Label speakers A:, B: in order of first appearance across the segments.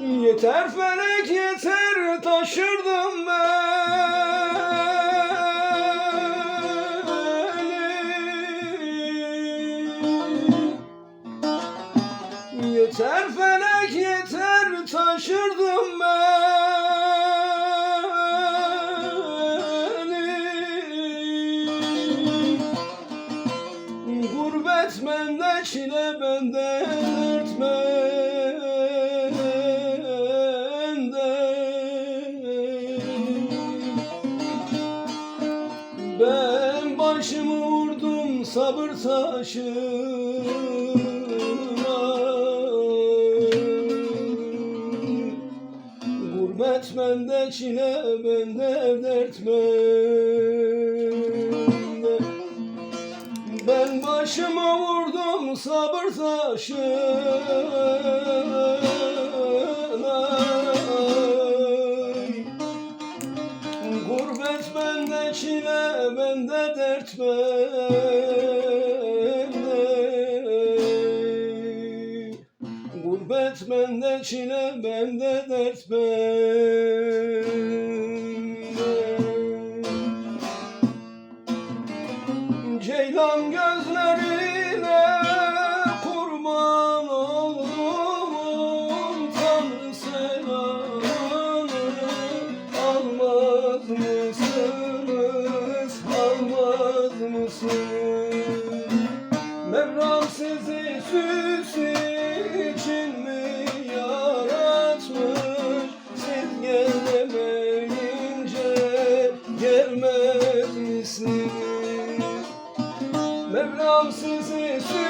A: Yeter felek yeter taşırdım beni Yeter felek yeter taşırdım beni Gurbet bende çile bende başımı vurdum sabır taşına. Gurbet bende çile bende dert bende. Ben başıma vurdum sabır taşına Gurbet bende çile bende dert bende. Gurbet bende çile bende dert bende. Ceylan gözlerine Mevlam sizi süs için mi yaratmış? Siz gelemeyince gelmez misiniz? Mevlam sizi süs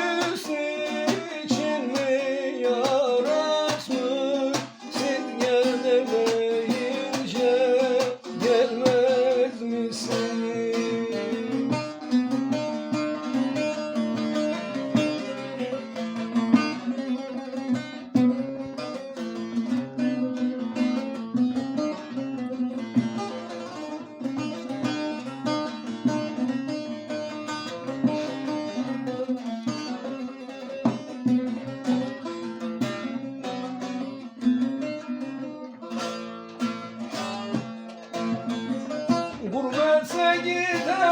A: gider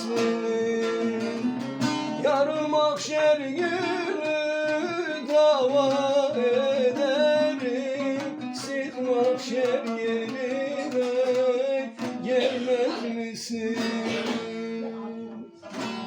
A: seni Yarın mahşer günü dava ederim Siz mahşer yerine gelmez misiniz?